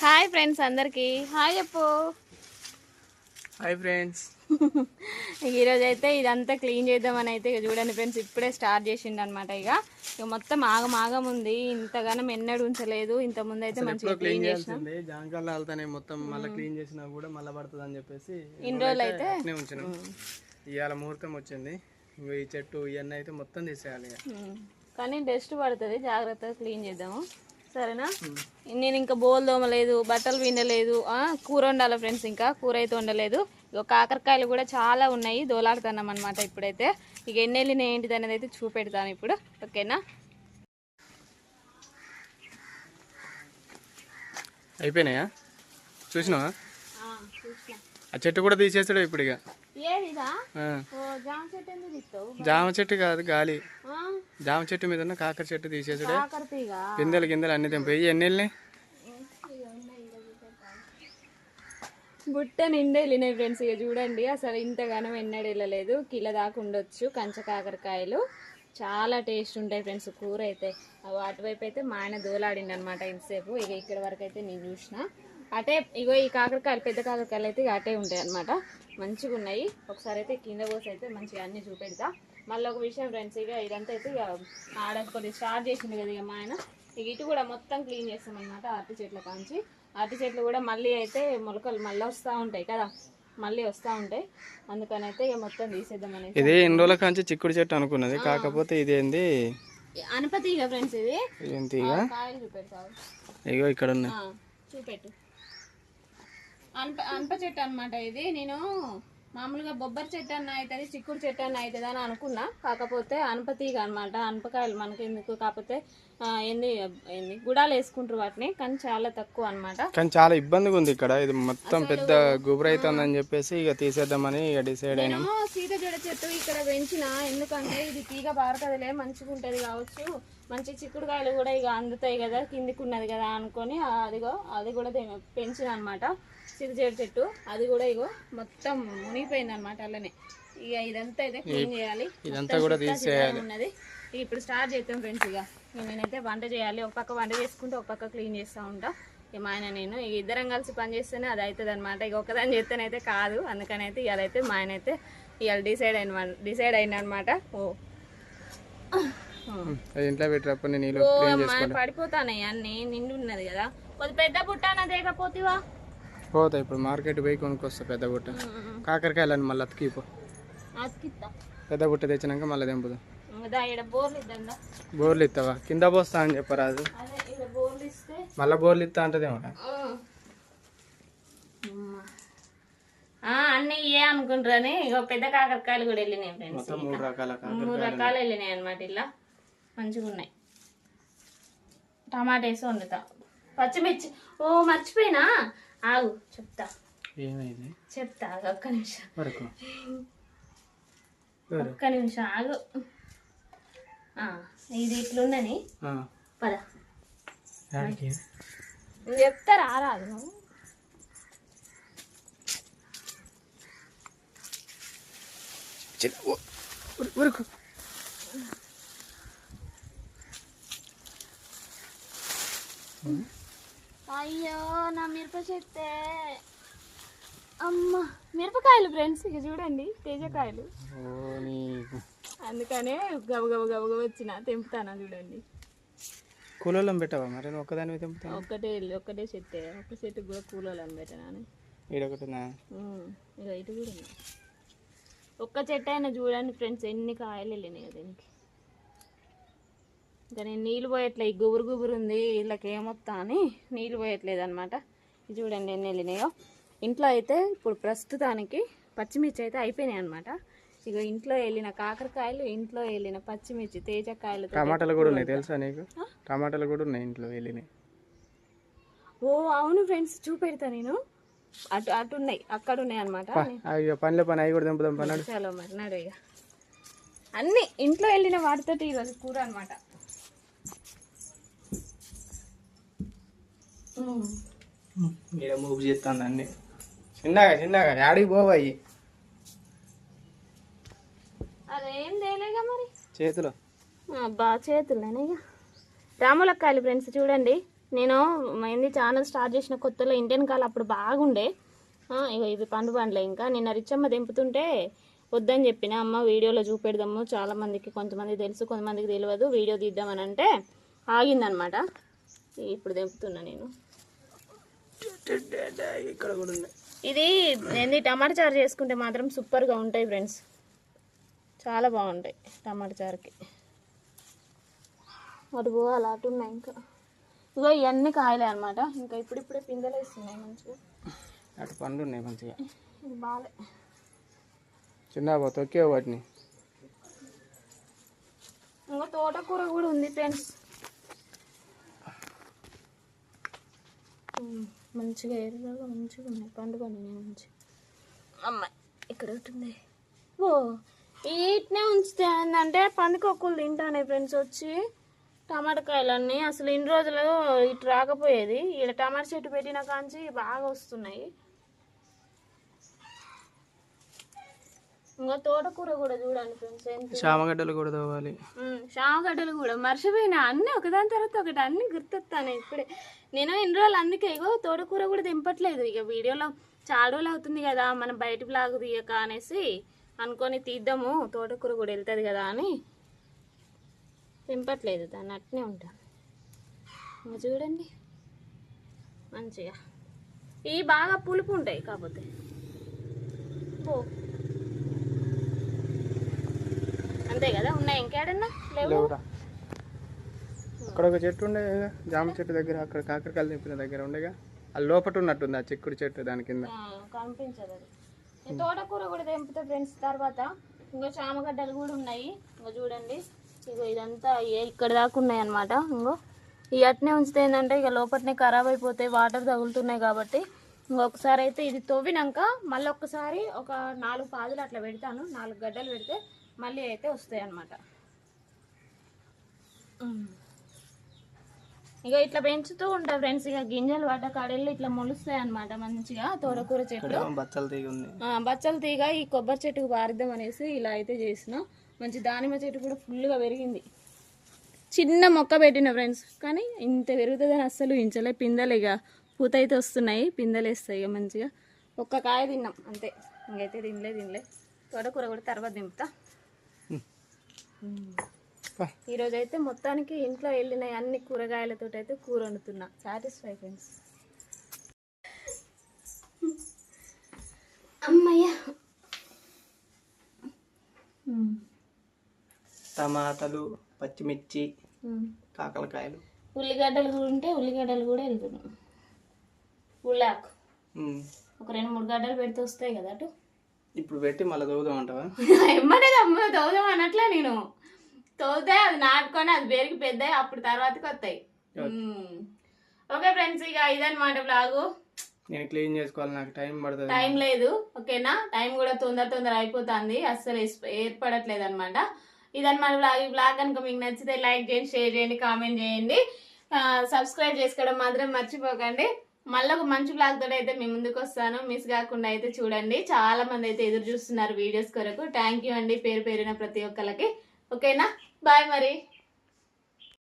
Hi friends అందరికి. Hi చెప్పు. Hi friends. ఈరోజు అయితే ఇదంతా క్లీన్ చేద్దామని అయితే ఇక చూడండి ఫ్రెండ్స్ ఇప్పుడే స్టార్ట్ చేసిండు అనమాట ఇక. ఇక మొత్తం ఆగం ఆగం ఉంది ఇంతగానం ఎన్నడూ ఉంచలేదు. ఇంత ముందు అయితే మంచిగా క్లీన్ వెళ్తానే మొత్తం మళ్ళీ క్లీన్ చేసినా కూడా మళ్ళీ పడుతుంది అని చెప్పేసి ఇన్ని రోజులు అయితే ఇవాళ ముహూర్తం వచ్చింది. ఈ చెట్టు ఇవన్నీ అయితే మొత్తం తీసేయాలి. కానీ డస్ట్ పడుతుంది జాగ్రత్తగా క్లీన్ చేద్దాము. సరేనా? నేను ఇంకా బోల్ దోమలేదు బట్టలు వినలేదు కూర వండాలి ఫ్రెండ్స్ ఇంకా కూర అయితే వండలేదు. ఇక కాకరకాయలు కూడా చాలా ఉన్నాయి దోలాడుతున్నాం అనమాట ఇప్పుడైతే. ఇక ఎన్ని వెళ్ళినాయి ఏంటిది అనేది అయితే చూపెడతాను ఇప్పుడు ఓకేనా? అయిపోయినాయా? చూసినావా? ఆ చెట్టు కూడా తీసేసాడు ఇప్పుడు ఇక జామ చెట్టు కాదు గాలి. జామ చెట్టు మీద ఉన్న కాకర చెట్టు తీసేసాడే. గిందెలు గిందెలు అన్ని తెంపాయి ఎన్ని వెళ్ళినాయి బుట్ట నిండే వెళ్ళినాయి ఫ్రెండ్స్ ఇక చూడండి. అసలు ఇంతగానం ఎన్నడూ వెళ్ళలేదు కిలో దాకా ఉండొచ్చు కంచ కాకరకాయలు. చాలా టేస్ట్ ఉంటాయి ఫ్రెండ్స్ కూర అయితే. అవి అటువైపు అయితే మా ఆయన దోలాడిండి అనమాట ఇంతసేపు. ఇక ఇక్కడ వరకు అయితే నేను చూసిన. అటే ఇగో ఈ కాకరకాయలు పెద్ద కాకరకాయలు అయితే ఇక అటే ఉంటాయి అనమాట మంచిగా ఉన్నాయి ఒకసారి అయితే కింద పోసి అయితే మంచిగా అన్ని చూపెడతా. మళ్ళీ ఒక విషయం ఫ్రెండ్స్ ఇక ఇదంతా అయితే ఇక ఆడ కొద్దిగా స్టార్ట్ చేసింది కదా ఇక మా ఆయన. ఇక ఇటు కూడా మొత్తం క్లీన్ చేస్తాం అనమాట అరటి చెట్ల కాంచి. అరటి చెట్లు కూడా మళ్ళీ అయితే మొలకలు మళ్ళీ వస్తూ ఉంటాయి కదా. మళ్ళీ వస్తూ ఉంటాయి. అందుకని అయితే ఇక మొత్తం తీసేద్దాం అనేసి ఇది ఎన్ని రోజుల కాంచి చిక్కుడు చెట్టు అనుకున్నది. కాకపోతే ఇదేంది? అనపతి ఇక ఫ్రెండ్స్ ఇది. కాయలు చూపెడతావు. ఇగో ఇక్కడ ఉన్నాయి చూపెట్టు. అనప అనప చెట్టు అనమాట ఇది. నేను మామూలుగా బొబ్బరి చెట్టు అన్న అవుతుంది చిక్కుడు చెట్టు అన్న అవుతుంది అని అనుకున్నా. కాకపోతే అనపతీగ అనమాట అనపకాయలు మనకి ఎందుకు కాకపోతే ఏంది ఏంది గుడాలు వేసుకుంటారు వాటిని. కానీ చాలా తక్కువ అనమాట కానీ చాలా ఇబ్బందిగా ఉంది ఇక్కడ. ఇది మొత్తం పెద్ద గుబురు అవుతుందని చెప్పేసి ఇక తీసేద్దామని ఇక డిసైడ్ అయినాం. సీత జడ చెట్టు ఇక్కడ పెంచిన. ఎందుకంటే ఇది తీగ పారుతుందిలే మంచిగా ఉంటది కావచ్చు. మంచి చిక్కుడుకాయలు కూడా ఇక అందుతాయి కదా కిందికి ఉన్నది కదా అనుకొని అదిగో అది కూడా పెంచిన అనమాట సీత జడ చెట్టు. అది కూడా ఇగో మొత్తం మునిగిపోయింది అనమాట అలానే. ఇక ఇదంతా అయితే క్లీన్ చేయాలి. ఇదంతా కూడా తీసేయాలి. ఉన్నది. ఇప్పుడు స్టార్ట్ చేద్దాం ఫ్రెండ్స్ ఇక. నేనైతే వంట చేయాలి. ఒక పక్క వంట చేసుకుంటే ఒక పక్క క్లీన్ చేస్తూ ఉంటా. ఇక మా ఆయన నేను ఇక ఇద్దరం కలిసి పని చేస్తేనే అది అవుతుంది అనమాట ఇక ఒకదాని చేస్తేనైతే కాదు. అందుకని అయితే ఇవాళ అయితే మా ఆయన అయితే ఇవాళ డిసైడ్ అయిన డిసైడ్ అయిన అనమాట ఓ ఇంట్లో పెట్టినప్పుడు నేను పడిపోతానయ్య. అన్ని నిండు ఉన్నది కదా. కొద్ది పెద్ద బుట్టాన దేకపోతివా పోతా ఇప్పుడు మార్కెట్ పోయి కొనుక్కొస్తా పెద్ద బుట్ట. కాకరకాయలని మళ్ళీ అతికిపో. పెద్ద బుట్ట తెచ్చినాక మళ్ళీ తెంపుదాం. బోర్లు ఇస్తావా కింద పోస్తా అని చెప్పరాదు మళ్ళీ బోర్లు ఇస్తా అంటదేమో ఆ, అన్ని ఇయే అనుకుంటారని పెద్ద కాకరకాయలు కూడా వెళ్ళినాయి ఫ్రెండ్స్. మూడు రకాల కాకర మూడు రకాలు వెళ్ళినాయి అనమాట ఇలా. మంచిగా ఉన్నాయి. టమాటా వేసి వండుతా. పచ్చిమిర్చి. ఓ మర్చిపోయినా? ఆగు చెప్తా. ఏమైంది? చెప్తా ఆగు, ఒక్క నిమిషం. వరకు. ఒక్క నిమిషం ఆగు. ఆ, ఇది ఇట్లుందని పద. చెప్తా రారాదు. వరకు అయ్యో నా మిరప చెట్టే అమ్మ మిరపకాయలు ఫ్రెండ్స్ ఇక చూడండి తేజకాయలు. అందుకనే గబ గబ గబ గబ వచ్చిన తెంపుతానా చూడండి. కూలలో పెట్టవా మరి? ఒక్కదాని తెంపుతా ఒక్కటే ఒక్కటే చెట్టే ఒక్క చెట్టు కూడా కూలలో ఈడొకటినా ఇక ఇటు కూడా ఒక్క చెట్టు అయినా చూడండి ఫ్రెండ్స్ ఎన్ని కాయలు వెళ్ళినాయి దీనికి. ఇంకా నేను నీళ్ళు పోయట్లే ఈ గుబురు గుబురు ఉంది వీళ్ళకి ఏమొత్తా అని నీళ్ళు పోయట్లేదు అనమాట చూడండి ఎన్ని వెళ్ళినాయో. ఇంట్లో అయితే ఇప్పుడు ప్రస్తుతానికి పచ్చిమిర్చి అయితే అయిపోయినాయి అనమాట ఇక ఇంట్లో వెళ్ళిన కాకరకాయలు ఇంట్లో వెళ్ళిన పచ్చిమిర్చి తేజకాయలు టమాటాలు కూడా ఉన్నాయి తెలుసా నీకు? టమాటాలు కూడా ఉన్నాయి ఇంట్లో వెళ్ళినాయి. ఓ అవును ఫ్రెండ్స్ చూపెడతా నేను. అటు అటు ఉన్నాయి అక్కడ ఉన్నాయి అనమాట పనిలో పని అవి కూడా తెంపుదాం పన్నాడు చలో మరి నడు ఇక అన్ని ఇంట్లో వెళ్ళిన వాటితో ఈరోజు కూర అనమాట ఈడ మూవ్ చేస్తాను అన్ని చిన్నగా చిన్నగా యాడికి పోవాయి అదేం తేలేగా మరి? చేతిలో. అబ్బా చేతుల్లోనే ఇక రాములక్కాయలు ఫ్రెండ్స్ చూడండి. నేను ఏంది ఛానల్ స్టార్ట్ చేసిన కొత్తలో ఇండియన్ కాల్ అప్పుడు బాగుండే. ఇగో ఇవి పండు పండ్లే ఇంకా. నిన్న రిచ్చమ్మ దింపుతుంటే వద్దని చెప్పిన. అమ్మ వీడియోలో చూపెడదాము. చాలా మందికి కొంతమంది తెలుసు కొంతమందికి తెలియదు వీడియో తీద్దామని అంటే ఆగిందనమాట. ఇప్పుడు దింపుతున్నా నేను. ఇక్కడ కూడా ఉంది ఇది ఏంది టమాటా చారు చేసుకుంటే మాత్రం సూపర్గా ఉంటాయి ఫ్రెండ్స్. చాలా బాగుంటాయి టమాటా చారుకి. అటు పోవాలి అటు ఉన్నాయి ఇంకా. ఇగో ఇవన్నీ కాయలే అనమాట ఇంకా ఇప్పుడిప్పుడే పిందెలు వేస్తున్నాయి మంచిగా. అటు పండ్లు ఉన్నాయి మంచిగా. ఇది బాలే. చిన్న తొక్కే వాటిని. ఇంకా తోటకూర కూడా ఉంది ఫ్రెండ్స్. మంచిగా ఎర్రగా మంచిగా ఉన్నాయి. పండు పండినాయి మంచిగా. అమ్మాయి ఇక్కడ ఒకటి ఉంది. ఓ వీటినే ఉంచితే ఏంటంటే పందికొక్కులు తింటానే ఫ్రెండ్స్ వచ్చి టమాటా కాయలన్నీ అసలు ఇన్ని రోజులు ఇటు రాకపోయేది. ఇక్కడ టమాటా చెట్టు పెట్టిన కాంచి బాగా వస్తున్నాయి. ఇంకా తోటకూర కూడా చూడండి ఫ్రెండ్స్ ఎంత చామగడ్డలు కూడా తవ్వాలి. శామగడ్డలు కూడా మర్చిపోయినా అన్నీ ఒకదాని తర్వాత ఒకటి అన్ని గుర్తొస్తాను ఇప్పుడే. నేను ఇన్ని రోజులు అందుకే ఇగో తోటకూర కూడా దింపట్లేదు ఇక వీడియోలో చాలా రోజులు అవుతుంది కదా మనం బయట బ్లాగ్ తీయక అనేసి అనుకొని తీద్దాము తోటకూర కూడా వెళ్తుంది కదా అని. దింపట్లేదు దాన్ని అట్నే ఉంటాను చూడండి. మంచిగా. ఇవి బాగా పులుపు ఉంటాయి కాకపోతే. పో. అంతే కదా ఉన్నాయి ఇంకేడన్నా? లేవు? అక్కడ ఒక చెట్టు ఉండే కదా, జామ చెట్టు దగ్గర అక్కడ కాకరకాయలు తెంపిన దగ్గర ఉండేగా అది లోపట ఉన్నట్టుంది ఆ చిక్కుడు చెట్టు దాని కింద. ఆ, కనిపించదు అది. తోటకూర కూడా తెంపుతా ఫ్రెండ్స్ తర్వాత ఇంకో చామగడ్డలు కూడా ఉన్నాయి ఇంకో చూడండి. ఇగో ఇదంతా ఏ ఇక్కడ దాకా ఉన్నాయి అనమాట ఇంకో. ఈ అట్నే ఉంచితే ఏంటంటే ఇక లోపలనే ఖరాబ్ అయిపోతాయి వాటర్ తగులుతున్నాయి కాబట్టి. ఇంకొకసారి అయితే ఇది తవ్వినాక మళ్ళీ ఒక్కసారి ఒక నాలుగు పాదులు అట్లా పెడతాను నాలుగు గడ్డలు పెడితే మళ్ళీ అయితే వస్తాయి అన్నమాట. ఇక ఇట్లా పెంచుతూ ఉంటా ఫ్రెండ్స్ ఇక గింజలు పడ్డ కాడెళ్ళు ఇట్లా మొలుస్తాయి అనమాట మంచిగా తోటకూర చెట్లు. బచ్చలు తీగ ఈ కొబ్బరి చెట్టుకు పారిద్దాం అనేసి ఇలా అయితే చేసిన. మంచి దానిమ్మ చెట్టు కూడా ఫుల్గా పెరిగింది. చిన్న మొక్క పెట్టిన ఫ్రెండ్స్ కానీ ఇంత పెరుగుతుందని అస్సలు ఇంచలే. పిందెలు ఇక పూత అయితే వస్తున్నాయి పిందెలు వేస్తాయి ఇక మంచిగా. ఒక్క కాయ తిన్నాం అంతే. ఇంకైతే తినలే తినలే. తోటకూర కూడా తర్వాత దింపుతా. ఈరోజు అయితే మొత్తానికి ఇంట్లో వెళ్ళిన అన్ని కూరగాయలతో అయితే కూర వండుతున్నా. సాటిస్ఫై ఫ్రెండ్స్ అమ్మయ్యా. టమాటాలు పచ్చిమిర్చి కాకరకాయలు. ఉల్లిగడ్డలు కూడా ఉంటే ఉల్లిగడ్డలు కూడా వెళ్తున్నాం. ఉల్లాకు. ఒక రెండు మూడు గడ్డలు పెడితే వస్తాయి కదా అటు? ఇప్పుడు పెట్టి మళ్ళీ తవ్వుదాం అంటావా? ఎమ్మటే అమ్మ తోదాం అనట్లే నేను. తోతే అది నాటుకొని అది పెరిగి పెద్ద అప్పుడు తర్వాతకి వస్తాయి. ఓకే. ఫ్రెండ్స్ ఇక ఇదన్నమాట బ్లాగు నేను క్లీన్ చేసుకోవాలి నాకు టైం పడుతుంది. టైం లేదు ఓకేనా? టైం కూడా తొందర తొందర అయిపోతుంది అస్సలు ఏర్పడట్లేదు అనమాట ఇదన్నమాట బ్లాగ్ ఈ బ్లాగ్ కనుక మీకు నచ్చితే లైక్ చేయండి షేర్ చేయండి కామెంట్ చేయండి. సబ్స్క్రైబ్ చేసుకోవడం మాత్రం మర్చిపోకండి. మళ్ళీ ఒక మంచి బ్లాగ్ తోటి అయితే మీ ముందుకు వస్తాను. మిస్ కాకుండా అయితే చూడండి. చాలా మంది అయితే ఎదురు చూస్తున్నారు వీడియోస్ కొరకు. థ్యాంక్ యూ అండి పేరు పేరున ప్రతి ఒక్కరికి ఓకేనా బాయ్ మరి.